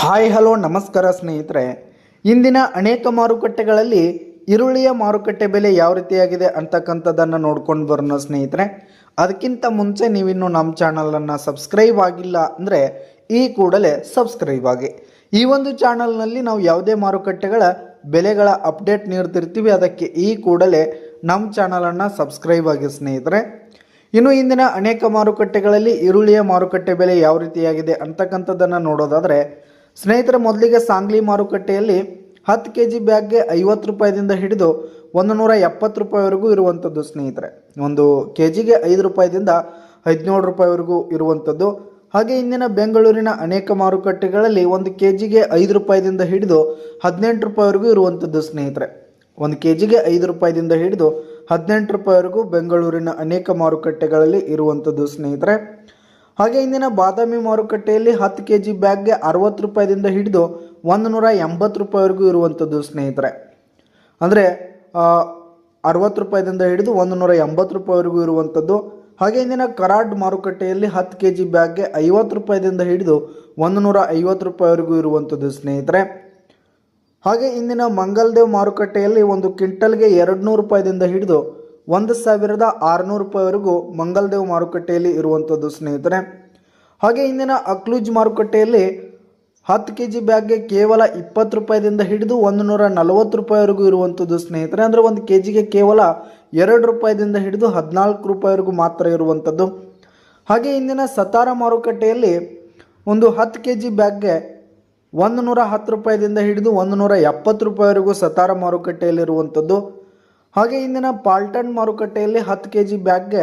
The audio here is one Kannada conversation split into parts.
ಹಾಯ್, ಹಲೋ, ನಮಸ್ಕಾರ ಸ್ನೇಹಿತರೆ. ಇಂದಿನ ಅನೇಕ ಮಾರುಕಟ್ಟೆಗಳಲ್ಲಿ ಈರುಳ್ಳಿಯ ಮಾರುಕಟ್ಟೆ ಬೆಲೆ ಯಾವ ರೀತಿಯಾಗಿದೆ ಅಂತಕ್ಕಂಥದ್ದನ್ನು ನೋಡ್ಕೊಂಡು ಬರೋಣ ಸ್ನೇಹಿತರೆ. ಅದಕ್ಕಿಂತ ಮುಂಚೆ ನೀವಿನ್ನು ನಮ್ಮ ಚಾನಲನ್ನು ಸಬ್ಸ್ಕ್ರೈಬ್ ಆಗಿಲ್ಲ ಅಂದರೆ ಈ ಕೂಡಲೇ ಸಬ್ಸ್ಕ್ರೈಬ್ ಆಗಿ. ಈ ಒಂದು ಚಾನಲ್ನಲ್ಲಿ ನಾವು ಯಾವುದೇ ಮಾರುಕಟ್ಟೆಗಳ ಬೆಲೆಗಳ ಅಪ್ಡೇಟ್ ನೀಡ್ತಿರ್ತೀವಿ, ಅದಕ್ಕೆ ಈ ಕೂಡಲೇ ನಮ್ಮ ಚಾನಲನ್ನು ಸಬ್ಸ್ಕ್ರೈಬ್ ಆಗಿ ಸ್ನೇಹಿತರೆ. ಇನ್ನು ಇಂದಿನ ಅನೇಕ ಮಾರುಕಟ್ಟೆಗಳಲ್ಲಿ ಈರುಳ್ಳಿಯ ಮಾರುಕಟ್ಟೆ ಬೆಲೆ ಯಾವ ರೀತಿಯಾಗಿದೆ ಅಂತಕ್ಕಂಥದ್ದನ್ನು ನೋಡೋದಾದರೆ ಸ್ನೇಹಿತರೆ, ಮೊದಲಿಗೆ ಸಾಂಗ್ಲಿ ಮಾರುಕಟ್ಟೆಯಲ್ಲಿ ಹತ್ತು ಕೆ ಜಿ ಬ್ಯಾಗ್ಗೆ ಐವತ್ತು ರೂಪಾಯಿದಿಂದ ಹಿಡಿದು ಒಂದು ನೂರ ಎಪ್ಪತ್ತು ರೂಪಾಯಿವರೆಗೂ ಇರುವಂಥದ್ದು ಸ್ನೇಹಿತರೆ. ಒಂದು ಕೆ ಜಿಗೆ ಐದು ರೂಪಾಯಿದಿಂದ ಹದಿನೇಳು ರೂಪಾಯಿವರೆಗೂ ಇರುವಂಥದ್ದು. ಹಾಗೆ ಇಂದಿನ ಬೆಂಗಳೂರಿನ ಅನೇಕ ಮಾರುಕಟ್ಟೆಗಳಲ್ಲಿ ಒಂದು ಕೆ ಜಿಗೆ ಐದು ರೂಪಾಯಿದಿಂದ ಹಿಡಿದು ಹದಿನೆಂಟು ರೂಪಾಯಿವರೆಗೂ ಇರುವಂಥದ್ದು ಸ್ನೇಹಿತರೆ. ಒಂದು ಕೆ ಜಿಗೆ ಐದು ರೂಪಾಯಿದಿಂದ ಹಿಡಿದು ಹದಿನೆಂಟು ರೂಪಾಯಿವರೆಗೂ ಬೆಂಗಳೂರಿನ ಅನೇಕ ಮಾರುಕಟ್ಟೆಗಳಲ್ಲಿ ಇರುವಂಥದ್ದು ಸ್ನೇಹಿತರೆ. ಹಾಗೆ ಇಂದಿನ ಬಾದಾಮಿ ಮಾರುಕಟ್ಟೆಯಲ್ಲಿ ಹತ್ತು ಕೆ ಜಿ ಬ್ಯಾಗ್ಗೆ ಅರವತ್ತು ರೂಪಾಯಿದಿಂದ ಹಿಡಿದು ಒಂದು ನೂರ ಎಂಬತ್ತು ರೂಪಾಯಿವರೆಗೂ ಇರುವಂಥದ್ದು ಸ್ನೇಹಿತರೆ. ಅಂದರೆ ಅರವತ್ತು ರೂಪಾಯಿದಿಂದ ಹಿಡಿದು ಒಂದು ನೂರ ಎಂಬತ್ತು ರೂಪಾಯಿವರೆಗೂ ಇರುವಂಥದ್ದು. ಹಾಗೆ ಇಂದಿನ ಕರಾಡ್ ಮಾರುಕಟ್ಟೆಯಲ್ಲಿ ಹತ್ತು ಕೆ ಜಿ ಬ್ಯಾಗ್ಗೆ ಐವತ್ತು ರೂಪಾಯಿದಿಂದ ಹಿಡಿದು ಒಂದು ನೂರ ಐವತ್ತು ರೂಪಾಯಿವರೆಗೂ ಇರುವಂಥದ್ದು ಸ್ನೇಹಿತರೆ. ಹಾಗೆ ಇಂದಿನ ಮಂಗಲ್ದೇವ್ ಮಾರುಕಟ್ಟೆಯಲ್ಲಿ ಒಂದು ಕ್ವಿಂಟಲ್ಗೆ ಎರಡು ನೂರು ರೂಪಾಯಿದಿಂದ ಹಿಡಿದು ಒಂದು ಸಾವಿರದ ಆರುನೂರು ರೂಪಾಯಿವರೆಗೂ ಮಂಗಲ್ದೇವ್ ಮಾರುಕಟ್ಟೆಯಲ್ಲಿ ಇರುವಂಥದ್ದು ಸ್ನೇಹಿತರೆ. ಹಾಗೆ ಇಂದಿನ ಅಕ್ಲೂಜ್ ಮಾರುಕಟ್ಟೆಯಲ್ಲಿ ಹತ್ತು ಕೆ ಜಿ ಬ್ಯಾಗ್ಗೆ ಕೇವಲ ಇಪ್ಪತ್ತು ರೂಪಾಯಿದಿಂದ ಹಿಡಿದು ಒಂದು ನೂರ ನಲವತ್ತು ರೂಪಾಯಿವರೆಗೂ ಇರುವಂಥದ್ದು ಸ್ನೇಹಿತರೆ. ಅಂದರೆ ಒಂದು ಕೆ ಜಿಗೆ ಕೇವಲ ಎರಡು ರೂಪಾಯಿದಿಂದ ಹಿಡಿದು ಹದಿನಾಲ್ಕು ರೂಪಾಯಿವರೆಗೂ ಮಾತ್ರ ಇರುವಂಥದ್ದು ಹಾಗೆ ಇಂದಿನ ಸತಾರ ಮಾರುಕಟ್ಟೆಯಲ್ಲಿ ಒಂದು ಹತ್ತು ಕೆ ಜಿ ಬ್ಯಾಗ್ಗೆ ಒಂದು ನೂರ ಹತ್ತು ರೂಪಾಯಿದಿಂದ ಹಿಡಿದು ಒಂದು ನೂರ ಎಪ್ಪತ್ತು ರೂಪಾಯಿವರೆಗೂ ಸತಾರ ಮಾರುಕಟ್ಟೆಯಲ್ಲಿರುವಂಥದ್ದು ಹಾಗೆ ಇಂದಿನ ಪಾಲ್ಟನ್ ಮಾರುಕಟ್ಟೆಯಲ್ಲಿ ಹತ್ತು ಕೆ ಜಿ ಬ್ಯಾಗ್ಗೆ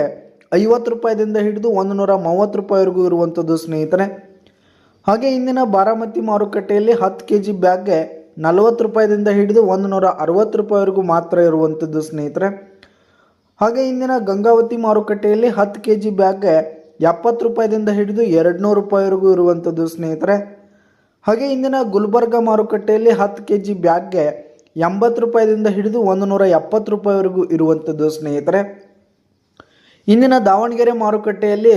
ಐವತ್ತು ರೂಪಾಯಿದಿಂದ ಹಿಡಿದು ಒಂದು ನೂರ ಮೂವತ್ತು ರೂಪಾಯಿವರೆಗೂ ಇರುವಂಥದ್ದು ಸ್ನೇಹಿತರೆ. ಹಾಗೆ ಇಂದಿನ ಬಾರಾಮತಿ ಮಾರುಕಟ್ಟೆಯಲ್ಲಿ ಹತ್ತು ಕೆ ಜಿ ಬ್ಯಾಗ್ಗೆ ನಲವತ್ತು ರೂಪಾಯಿದಿಂದ ಹಿಡಿದು ಒಂದು ನೂರ ಅರವತ್ತು ರೂಪಾಯಿವರೆಗೂ ಮಾತ್ರ ಇರುವಂಥದ್ದು ಸ್ನೇಹಿತರೆ. ಹಾಗೆ ಇಂದಿನ ಗಂಗಾವತಿ ಮಾರುಕಟ್ಟೆಯಲ್ಲಿ ಹತ್ತು ಕೆ ಜಿ ಬ್ಯಾಗ್ಗೆ ಎಪ್ಪತ್ತು ರೂಪಾಯಿದಿಂದ ಹಿಡಿದು ಎರಡು ನೂರು ರೂಪಾಯಿವರೆಗೂ ಇರುವಂಥದ್ದು ಸ್ನೇಹಿತರೆ. ಹಾಗೆ ಇಂದಿನ ಗುಲ್ಬರ್ಗ ಮಾರುಕಟ್ಟೆಯಲ್ಲಿ ಹತ್ತು ಕೆ ಜಿ ಬ್ಯಾಗ್ಗೆ ಎಂಬತ್ತು ರೂಪಾಯಿದಿಂದ ಹಿಡಿದು ಒಂದು ನೂರ ಎಪ್ಪತ್ತು ರೂಪಾಯಿವರೆಗೂ ಇರುವಂಥದ್ದು, ಸ್ನೇಹಿತರೆ. ಇಂದಿನ ದಾವಣಗೆರೆ ಮಾರುಕಟ್ಟೆಯಲ್ಲಿ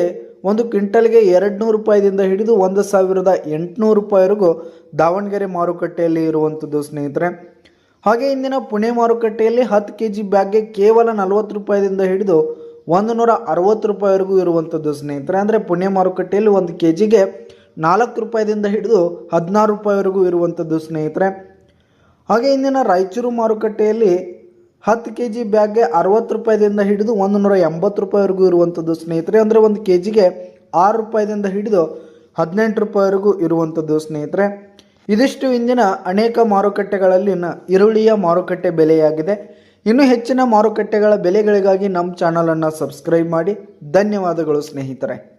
ಒಂದು ಕ್ವಿಂಟಲ್ಗೆ ಎರಡು ನೂರು ರೂಪಾಯಿದಿಂದ ಹಿಡಿದು ಒಂದು ಸಾವಿರದ ಎಂಟುನೂರು ರೂಪಾಯಿವರೆಗೂ ದಾವಣಗೆರೆ ಮಾರುಕಟ್ಟೆಯಲ್ಲಿ ಇರುವಂಥದ್ದು, ಸ್ನೇಹಿತರೆ. ಹಾಗೆ ಇಂದಿನ ಪುಣೆ ಮಾರುಕಟ್ಟೆಯಲ್ಲಿ ಹತ್ತು ಕೆ ಜಿ ಬ್ಯಾಗ್ಗೆ ಕೇವಲ ನಲವತ್ತು ರೂಪಾಯಿದಿಂದ ಹಿಡಿದು ಒಂದು ನೂರ ಅರವತ್ತು ರೂಪಾಯಿವರೆಗೂ ಇರುವಂಥದ್ದು, ಸ್ನೇಹಿತರೆ. ಅಂದರೆ ಪುಣೆ ಮಾರುಕಟ್ಟೆಯಲ್ಲಿ ಒಂದು ಕೆ ಜಿಗೆ ನಾಲ್ಕು ರೂಪಾಯಿದಿಂದ ಹಿಡಿದು ಹದಿನಾರು ರೂಪಾಯಿವರೆಗೂ ಇರುವಂಥದ್ದು, ಸ್ನೇಹಿತರೆ. ಹಾಗೆ ಇಂದಿನ ರಾಯಚೂರು ಮಾರುಕಟ್ಟೆಯಲ್ಲಿ ಹತ್ತು ಕೆ ಜಿ ಬ್ಯಾಗ್ಗೆ ಅರವತ್ತು ರೂಪಾಯಿದಿಂದ ಹಿಡಿದು ಒಂದು ನೂರ ಎಂಬತ್ತು ರೂಪಾಯಿವರೆಗೂ ಇರುವಂಥದ್ದು ಸ್ನೇಹಿತರೆ. ಅಂದರೆ ಒಂದು ಕೆ ಜಿಗೆ ಆರು ರೂಪಾಯಿದಿಂದ ಹಿಡಿದು ಹದಿನೆಂಟು ರೂಪಾಯಿವರೆಗೂ ಇರುವಂಥದ್ದು ಸ್ನೇಹಿತರೆ. ಇದಿಷ್ಟು ಇಂದಿನ ಅನೇಕ ಮಾರುಕಟ್ಟೆಗಳಲ್ಲಿನ ಈರುಳ್ಳಿಯ ಮಾರುಕಟ್ಟೆ ಬೆಲೆಯಾಗಿದೆ. ಇನ್ನೂ ಹೆಚ್ಚಿನ ಮಾರುಕಟ್ಟೆಗಳ ಬೆಲೆಗಳಿಗಾಗಿ ನಮ್ಮ ಚಾನಲನ್ನು ಸಬ್ಸ್ಕ್ರೈಬ್ ಮಾಡಿ. ಧನ್ಯವಾದಗಳು ಸ್ನೇಹಿತರೆ.